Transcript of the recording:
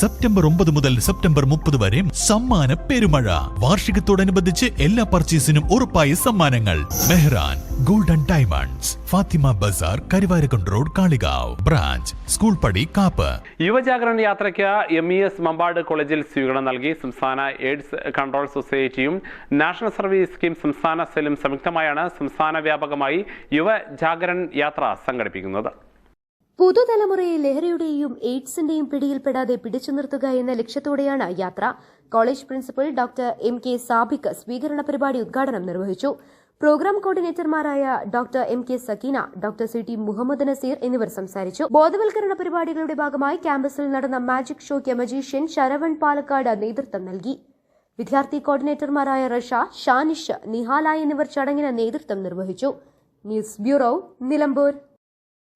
September ഒമ്പത് മുതൽ September മുപ്പത് വരെ സമ്മാന പെരുമഴ. വാർഷികത്തോടനുബന്ധിച്ച് എല്ലാ പർച്ചേസിനും ഉറപ്പായ സമ്മാനങ്ങൾ. Mehran golden diamonds Fathima Bazar Karuvarakundu road Kalikavu. Branch school പടി കാപ്പ്. യുവജാഗരൺ യാത്രയ്ക്ക് എം ഇ എസ് മമ്പാട് കോളേജിൽ സ്വീകരണം നൽകി സംസ്ഥാന എയ്ഡ്സ് കൺട്രോൾ സൊസൈറ്റിയും നാഷണൽ സർവീസ് സ്കീം സംസ്ഥാന സെല്ലും സംയുക്തമായാണ് സംസ്ഥാന വ്യാപകമായി യുവജാഗരൺ യാത്ര സംഘടിപ്പിക്കുന്നത്. പുതുതലമുറയെ ലഹരിയുടെയും എയ്ഡ്സിന്റെയും പിടിയിൽപ്പെടാതെ പിടിച്ചു നിർത്തുക എന്ന ലക്ഷ്യത്തോടെയാണ് യാത്ര. College principal doctor M K Sabik സ്വീകരണ പരിപാടി ഉദ്ഘാടനം നിർവഹിച്ചു. Programme കോർഡിനേറ്റർമാരായ doctor M K Sakeena doctor C T Muhammad Nazeer എന്നിവർ സംസാരിച്ചു. ബോധവൽക്കരണ പരിപാടികളുടെ ഭാഗമായി ക്യാമ്പസിൽ നടന്ന മാജിക് ഷോയ്ക്ക് മജീഷ്യൻ ശരവൺ പാലക്കാട് നേതൃത്വം നൽകി. വിദ്യാർത്ഥി കോർഡിനേറ്റർമാരായ റഷ ഷാനിഷ് നിഹാല എന്നിവർ ചടങ്ങിന് നേതൃത്വം നിർവഹിച്ചു. News bureau Nilambur.